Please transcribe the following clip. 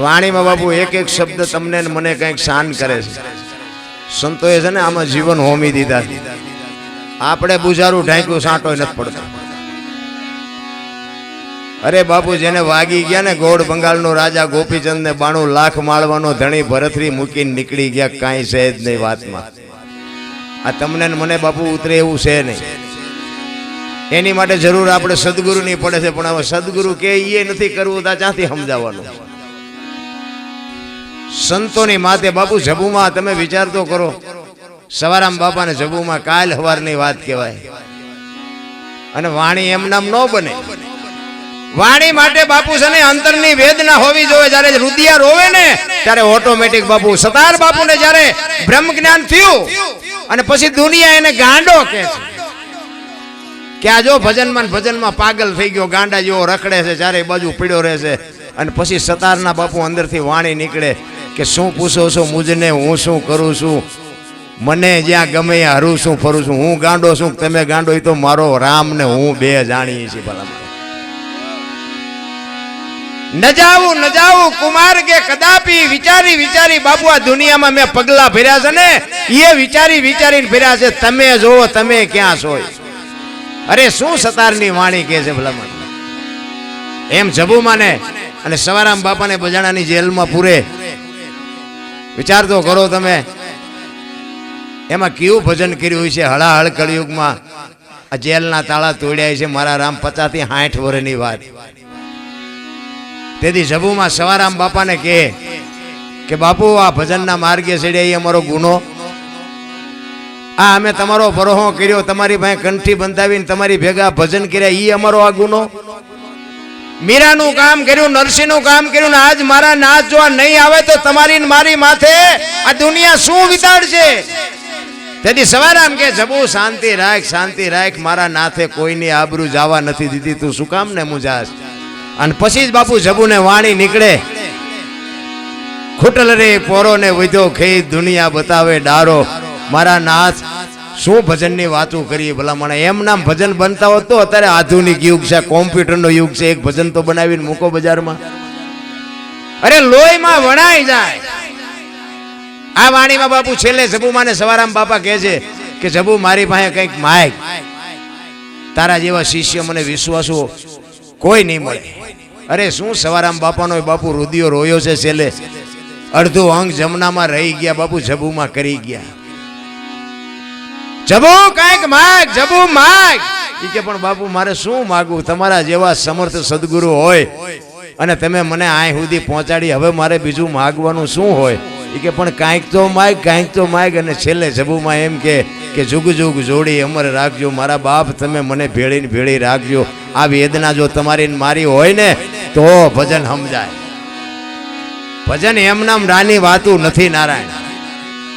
વાણીમાં બાપુ એક એક શબ્દ તમને મને કંઈક શાન કરે છે. સંતોએ છે ને આમાં જીવન હોમી દીધા આપણે બુજારું ઢાંક્યું સાંટો નથી પડતો. અરે બાપુ, જેને વાગી ગયા ને ગોળ બંગાળનો રાજા ગોપીચંદ ને બાણું લાખ માળવાનો ધણી ભરતરી મૂકીને નીકળી ગયા, કાંઈ છે જ નહીં વાતમાં. આ તમને મને બાપુ ઉતરે એવું છે નહીં. એની માટે જરૂર આપણે સદગુરુની પડે છે, પણ હવે સદગુરુ કે એ નથી કરવું, તો ક્યાંથી સમજાવવાનું? સંતોની માતે બાપુ જબુમાં તમે વિચાર તો કરો. સવારામ બાપાને જબુમાં કાલ હવારની વાત કહેવાય. અને વાણી એમ નામ ન બને. વાણી માટે બાપુ છે ને અંતરની વેદના હોવી જોઈએ. જ્યારે રુદિયા રોવે ને, ત્યારે ઓટોમેટિક બાપુ સતાર બાપુને જ્યારે બ્રહ્મ જ્ઞાન થયું, અને પછી દુનિયા એને ગાંડો કે છે. કે આ જો ભજનમાં ભજનમાં પાગલ થઈ ગયો, ગાંડા જેવો રખડે છે ચારે બાજુ પીડ્યો રહે છે. અને પછી સતારના બાપુ અંદરથી વાણી નીકળે કે શું પૂછો છો મુજને, હું શું કરું છું? મને જ્યાં ગમે હરું છું ફરું છું? હું ગાંડો છું તમે ગાંડો? તો મારો રામ ને હું બે જાણીએ છીએ ભલા નજાવું નજાવું, કુમાર કે કદાપી વિચારી વિચારી, બાપુ, આ દુનિયામાં મેં પગલા ફેર્યા છે ને? એ વિચારી, વિચારીને ભર્યા છે, તમે જોવો, તમે ક્યાં છો? અરે શું સતારની વાણી કે છે ભલામણ એમ જબુમાં ને અને સવારામ બાપાને બજાણાની જેલમાં પૂરે. વિચાર તો કરો તમે. એમાં કેવું ભજન કર્યું છે હળાહળ કળિયુગમાં? આ જેલના તાળા તોડ્યા છે મારા રામ પચાસથી સાઠ વર્ષની વાત. તેથી જબુમાં સવારામ બાપાને કહે કે, બાપુ, આ ભજનના માર્ગે ચડ્યા એ અમારો ગુનો. આ અમે તમારો ભરોહો કર્યો, તમારી પાસે કંઠી બંધાવીને તમારી ભેગા ભજન કર્યા એ અમારો આ ગુનો. મીરાનું કામ કર્યું, નરસિંહનું કામ કર્યું ને આજ મારા નાચ જોવા નહીં આવે તો તમારી મારી માથે આ દુનિયા શું વિતાડશે? તેથી સવારામ કે, જબુ, શાંતિ રાખ શાંતિ રાખ, મારા નાથે કોઈની આબરૂ જવા નથી દીધી. તું શું કામ ને મુજાસ? અને પછી જ બાપુ જબુને વાણી નીકળે. ખૂટલ રે પોરો ને વધ્યો ખે દુનિયા બતાવે, ડારો. મારા નાથ શું ભજનની વાતો કરીએ ભલામણ? એમ નામ ભજન બનતા હોત તો અત્યારે આધુનિક યુગ છે, કોમ્પ્યુટરનો યુગ છે, એક ભજન તો બનાવીને મૂકો બજારમાં. અરે લોહીમાં વણાઈ જાય. આ વાણીમાં બાપુ છેલ્લે જબુમાં ને સવારામ બાપા કહે છે કે, જબુ, મારી પાસે કંઈક માયક. તારા જેવા શિષ્ય મને વિશ્વાસો કોઈ નહીં મળે. અરે શું સવારામ બાપાનો બાપુ રુદિયો રોયો છે છેલ્લે? અડધો અંગ જમનામાં રહી ગયા, બાપુ જબુમાં કરી ગયા. જબુ કાંઈક માગ, જબુ માગ. કે પણ બાપુ, મારે શું માગવું? તમારા જેવા સમર્થ સદગુરુ હોય અને તમે મને આય સુધી પહોંચાડી, હવે મારે બીજું માગવાનું શું હોય? કે પણ કાંઈક તો માગ, કાંઈક તો માગ, અને છેલ્લે જબુમાં એમ કે કે જુગ જુગ, જોડી, અમર રાખજો. મારા બાપ, તમે મને ભેળીને ભેળી રાખજો. આ વેદના જો તમારી મારી હોય ને, તો ભજન સમજાય. ભજન એમ નામ રાની વાતું નથી નારાયણ.